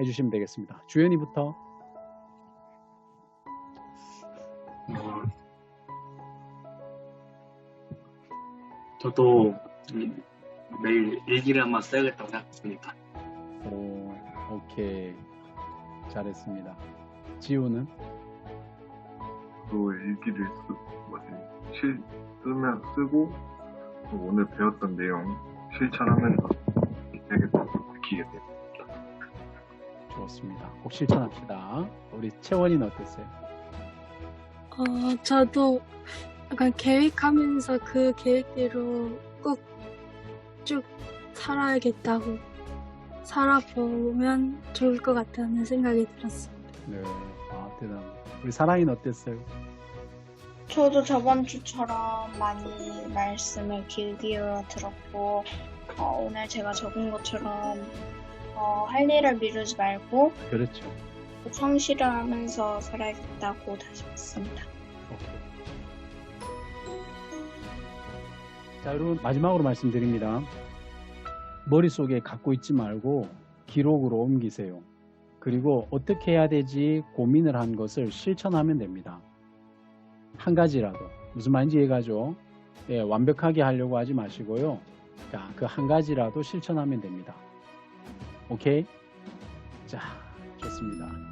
해주시면 되겠습니다. 주연이부터 어, 저도 이- 매일 일기를 한번 써야겠다고 생각했습니다. 오, 오케이 잘했습니다. 지우는 또 일기를 쓰, 뭐지, 실, 쓰면 쓰고, 또 오늘 배웠던 내용 실천하면서 좋습니다. 꼭 실천합시다. 우리 채원이는 어땠어요? 어, 저도 약간 계획하면서 그 계획대로 꼭 쭉 살아야겠다고 살아보면 좋을 것 같다는 생각이 들었습니다. 네, 아 대단. 우리 사랑이는 어땠어요? 저도 저번 주처럼 많이 말씀을 길게 들었고 어, 오늘 제가 적은 것처럼 어, 할 일을 미루지 말고 그렇죠. 성실을 하면서 살아야겠다고 다시 봤습니다. 오케이. 자, 여러분 마지막으로 말씀드립니다. 머릿속에 갖고 있지 말고 기록으로 옮기세요. 그리고 어떻게 해야 되지 고민을 한 것을 실천하면 됩니다. 한 가지라도 무슨 말인지 이해가죠? 예, 완벽하게 하려고 하지 마시고요. 그 한 가지라도 실천하면 됩니다. 오케이? 자, 좋습니다.